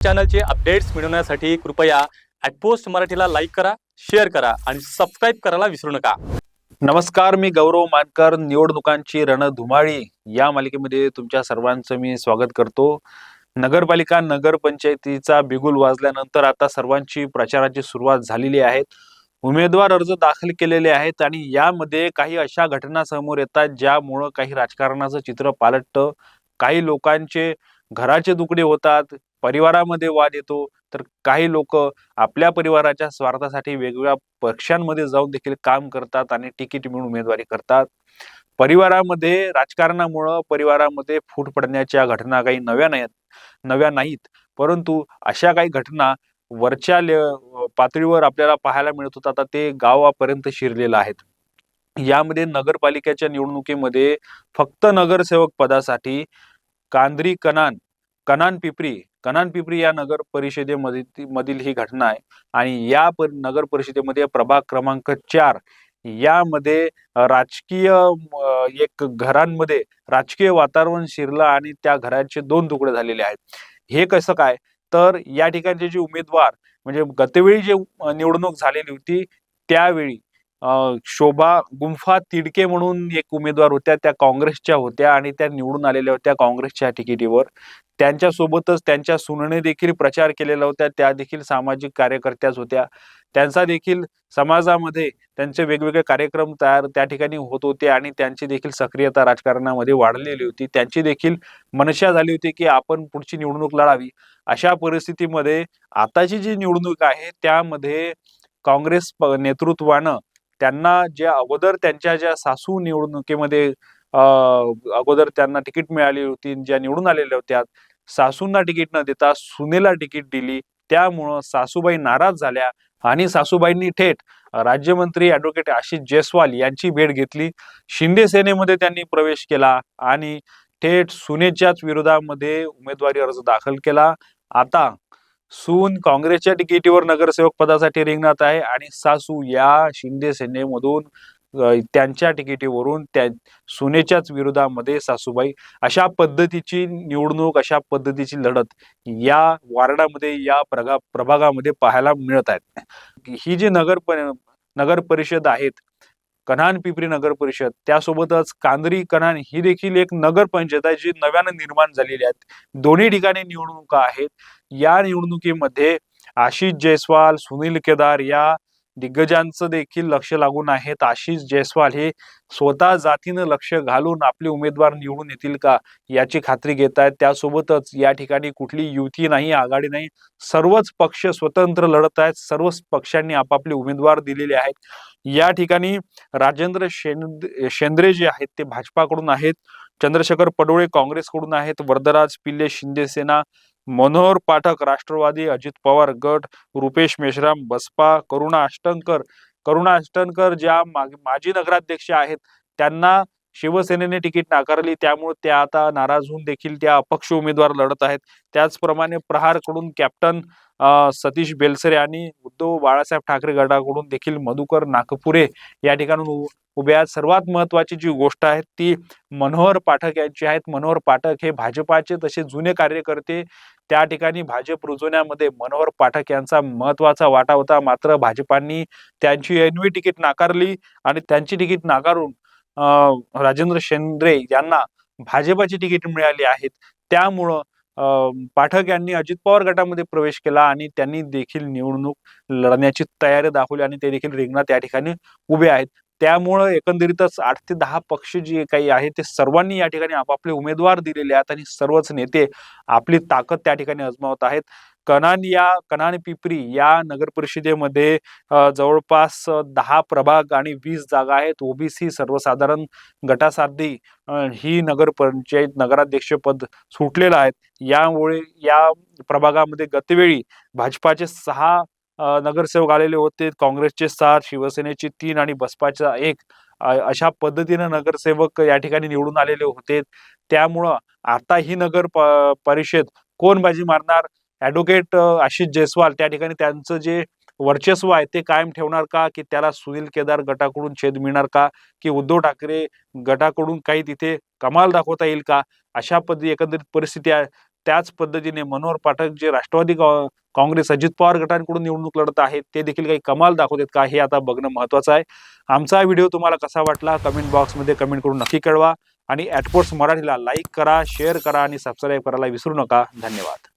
चॅनलचे updates मिळवण्यासाठी कृपया ॲटपोस्ट मराठीला लाईक करा शेअर करा आणि सबस्क्राईब करायला विसरू नका. नमस्कार मी गौरव मानकर निवडणुकांची रणधुमाळी. या मालिकेमध्ये तुमच्या सर्वांचं मी स्वागत करतो. नगरपालिका नगरपंचायतीचा बिगुल वाजल्यानंतर आता सर्वांची प्रचाराची सुरुवात झालेली आहे. उमेदवार अर्ज दाखल केलेले आहेत आणि यामध्ये काही अशा घटना समोर येतात ज्यामुळं काही राजकारणाचं चित्र पालटतं. काही लोकांचे घराचे तुकडे होतात परिवारामध्ये वाद येतो तर काही लोक आपल्या परिवाराच्या स्वार्थासाठी वेगवेगळ्या पक्षांमध्ये जाऊन देखील काम करतात आणि तिकीट मिळून उमेदवारी करतात. परिवारामध्ये राजकारणामुळं परिवारामध्ये फूट पडण्याच्या घटना काही नव्या नाहीत नव्या नाहीत. परंतु अशा काही घटना वरच्या ले- पातळीवर आपल्याला पाहायला मिळत होतात आता ते गावापर्यंत शिरलेलं आहेत. यामध्ये नगरपालिकेच्या निवडणुकीमध्ये फक्त नगरसेवक पदासाठी कांद्री कनान कनान पिपरी कनान पिपरी या नगर परिषदेमध्ये मधील ही घटना आहे. आणि या पर- नगर परिषदेमध्ये प्रभाग क्रमांक चार यामध्ये राजकीय एक घरांमध्ये राजकीय वातावरण शिरलं आणि त्या घराचे दोन तुकडे झालेले आहेत. हे कसं काय? तर या ठिकाणचे जे उमेदवार म्हणजे गतवेळी जे निवडणूक झालेली होती त्यावेळी शोभा गुंफा तिडके म्हणून एक उमेदवार होत्या त्या काँग्रेसच्या होत्या आणि त्या निवडून आलेल्या होत्या काँग्रेसच्या तिकिटीवर. त्यांच्यासोबतच त्यांच्या सुनने देखील प्रचार केलेला होता त्या देखील सामाजिक कार्यकर्त्याच होत्या. त्यांचा देखील समाजामध्ये त्यांचे वेगवेगळे कार्यक्रम तयार त्या ठिकाणी होत होते आणि त्यांची देखील सक्रियता राजकारणामध्ये वाढलेली होती. त्यांची देखील मनशा झाली होती की आपण पुढची निवडणूक लढावी. अशा परिस्थितीमध्ये आताची जी निवडणूक आहे त्यामध्ये काँग्रेस प- नेतृत्वानं त्यांना ज्या अगोदर त्यांच्या ज्या सासू निवडणुकीमध्ये अगोदर त्यांना तिकीट मिळाली होती ज्या निवडून आलेल्या होत्या सासूंना तिकीट न देता सुनेला तिकीट दिली. त्यामुळं सासूबाई नाराज झाल्या आणि सासूबाईंनी थेट राज्यमंत्री ऍडव्होकेट आशिष जयस्वाल यांची भेट घेतली. शिंदे सेनेमध्ये त्यांनी प्रवेश केला आणि थेट सुनेच्याच विरोधामध्ये उमेदवारी अर्ज दाखल केला. आता सून काँग्रेसच्या तिकिटीवर नगरसेवक पदासाठी रिंगणात आहे आणि सासू या शिंदे सेनेमधून त्यांच्या तिकिटीवरून त्या सुनेच्याच विरोधामध्ये सासूबाई अशा पद्धतीची निवडणूक अशा पद्धतीची लढत या वार्डामध्ये या प्रगा प्रभागामध्ये पाहायला मिळत आहेत. ही जी नगर पर, नगर परिषद आहेत कन्हान पिपरी नगर परिषद. त्यासोबतच कांदरी कन्हान ही देखील एक नगर पंचायत आहे जी नव्यानं निर्माण झालेली आहेत. दोन्ही ठिकाणी निवडणुका आहेत. या निवडणुकीमध्ये आशिष जयस्वाल सुनील केदार या दिग्गजांचं देखील लक्ष लागून आहेत. आशिष जयस्वाल हे स्वतः जातीनं लक्ष घालून आपले उमेदवार निवडून येतील का याची खात्री घेत आहेत. त्यासोबतच या ठिकाणी कुठली युती नाही आघाडी नाही सर्वच पक्ष स्वतंत्र लढत आहेत. सर्वच पक्षांनी आपापले उमेदवार दिलेले आहेत. या ठिकाणी राजेंद्र शेंद शेंद्रे जे आहेत ते भाजपाकडून आहेत. चंद्रशेखर पडोळे काँग्रेसकडून आहेत. वरदराज पिल्ले शिंदे सेना मनोहर पाठक राष्ट्रवादी अजित पवार गट रुपेश मेश्राम बसपा करुणा अष्टंकर करुणा अष्टंकर ज्या माजी नगराध्यक्ष आहेत त्यांना शिवसेनेने तिकीट नाकारली. त्यामुळे त्या आता नाराज होऊन देखील त्या अपक्ष उमेदवार लढत आहेत. त्याचप्रमाणे प्रहारकडून कॅप्टन सतीश बेलसरे आणि उद्धव बाळासाहेब ठाकरे गटाकडून देखील मधुकर नागपुरे या ठिकाणून उभ्या उभे आहेत. सर्वात महत्वाची जी गोष्ट आहे ती मनोहर पाठक यांची आहेत मनोहर पाठक हे भाजपाचे तसे जुने कार्यकर्ते त्या ठिकाणी भाजप रुजवण्यामध्ये मनोहर पाठक यांचा महत्त्वाचा वाटा होता. मात्र भाजपांनी त्यांची एनवी तिकीट नाकारली आणि त्यांची तिकीट नाकारून राजेंद्र शेंद्रे यांना भाजपाची तिकीट मिळाली आहेत. त्यामुळं अं, पाठक यांनी अजित पवार गटामध्ये प्रवेश केला आणि त्यांनी देखील निवडणूक लढण्याची तयारी दाखवली आणि ते देखील रिंगणात त्या ठिकाणी उभे आहेत. त्यामुळं एकंदरीतच आठ ते दहा पक्ष जे काही आहेत ते सर्वांनी या ठिकाणी आपापले उमेदवार दिलेले आहेत आणि सर्वच नेते आपली ताकद त्या ठिकाणी अजमावत आहेत. कनान या कनान पिपरी या नगर परिषदेमध्ये जवळपास दहा प्रभाग आणि वीस जागा आहेत. ओबीसी सर्वसाधारण गटासाधी ही नगर पंचायत नगराध्यक्षपद सुटलेलं आहे. यामुळे या प्रभागामध्ये गतवेळी भाजपाचे सहा नगरसेवक आलेले होते. काँग्रेसचे सात शिवसेनेचे तीन आणि बसपाचा एक. अशा पद्धतीने नगरसेवक या ठिकाणी निवडून आलेले होते. त्यामुळं आता ही नगर प- परिषद कोण बाजी मारणार? ऍडव्होकेट आशिष जयस्वाल. त्या ठिकाणी त्यांचं जे वर्चस्व आहे ते कायम ठेवणार का? की त्याला सुनील केदार गटाकडून छेद मिळणार का? की उद्धव ठाकरे गटाकडून काही तिथे कमाल दाखवता येईल का? अशा पद्धती एकंदरीत परिस्थिती आहे. त्याच पद्धतीने मनोहर पाठक जे राष्ट्रवादी काँग्रेस अजित पवार गटांकडून निवडणूक लढत आहेत ते देखील काही कमाल दाखवतात का हे आता बघणं महत्वाचं आहे. आमचा व्हिडिओ तुम्हाला कसा वाटला कमेंट बॉक्समध्ये कमेंट करून नक्की कळवा आणि ॲटपोर्ट्स मराठीला लाईक करा शेअर करा आणि सबस्क्राईब करायला विसरू नका. धन्यवाद.